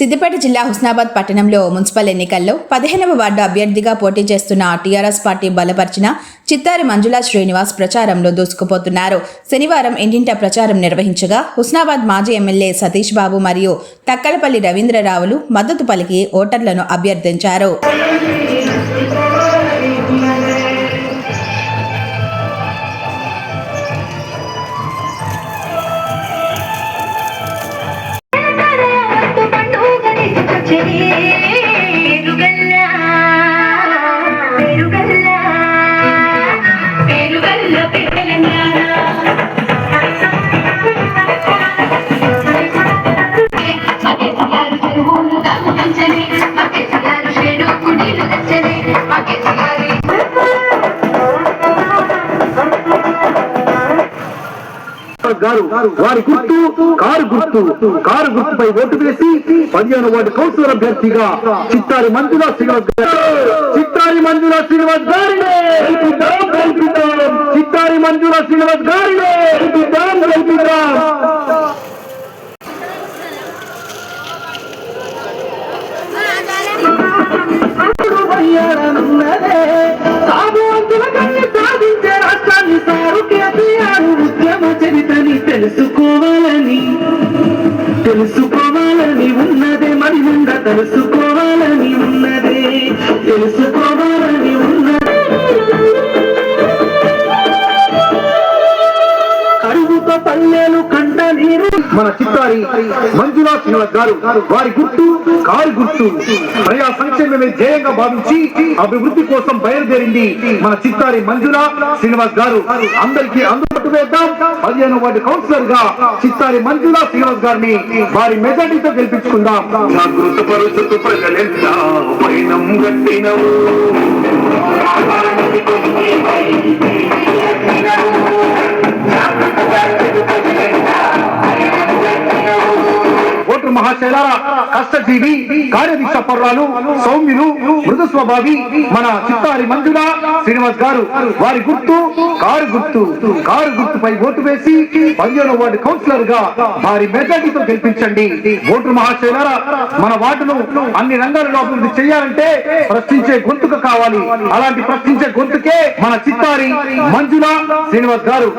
సిద్దిపేట జిల్లా హుస్నాబాద్ పట్టణంలో మున్సిపల్ ఎన్నికల్లో పదిహేనవ వార్డు అభ్యర్థిగా పోటీ చేస్తున్న టీఆర్ఎస్ పార్టీ బలపరిచిన చిత్తారి మంజులా శ్రీనివాస్ ప్రచారంలో దూసుకుపోతున్నారు. శనివారం ఇంటింట ప్రచారం నిర్వహించగా హుస్నాబాద్ మాజీ ఎమ్మెల్యే సతీష్ బాబు మరియు తక్కలపల్లి రవీంద్రరావులు మద్దతు పలికి ఓటర్లను అభ్యర్థించారు. పెరుగల్ల పెరుగల్ల పెరుగల్ల తెలంగాణ గారు వారి గుర్తు కారు గుర్తు కారు గుర్తుపై ఓటు వేసి పదిహేను వార్డు కౌన్సిలర్ అభ్యర్థిగా చిత్తారి మంజులా శ్రీనివాస్ చిత్తారి మంజులా శ్రీనివాస్ గారినే. చిత్తారి మంజులా శ్రీనివాస్ గారినే. తెలుసుకోవాలని తెలుసుకోవాలని ఉన్నదే మరి ఉండ తెలుసుకో చిత్తారి మంజునాథ్ శ్రీనివాస్ గారు. వారి గుర్తు కారు గుర్తు ప్రజా సంక్షేమమే ధ్యేయంగా భావించి అభివృద్ధి కోసం బయలుదేరింది మన చిత్తారి మంజులా శ్రీనివాస్ గారు. అందరికీ అందుబాటు వేద్దాం. పదిహేను వాటి కౌన్సిలర్గా చిత్తారి మంజులా శ్రీనివాస్ గారిని వారి మెజార్టీతో గెలిపించుకుందాం. జాగృత పరుచుతు ప్రజలెంత పైనం గట్టినవు. ఓటు కష్టజీవి కార్యదీక్ష పర్వాలు సౌమ్యులు మృదు స్వభావి మన చిత్తారి మంజుల శ్రీనివాస్ గారు. వారి గుర్తు కారు గుర్తు. కారు గుర్తుపై ఓటు వేసి పదిహేను వార్డు కౌన్సిలర్గా వారి మెజార్టీతో గెలిపించండి. ఓటు మహాశైలారా మన వార్డును అన్ని రంగాలలో అభివృద్ధి చేయాలంటే ప్రశ్నించే గొంతుక కావాలి. అలాంటి ప్రశ్నించే గొంతుకే మన చిత్తారి మంజుల శ్రీనివాస్ గారు.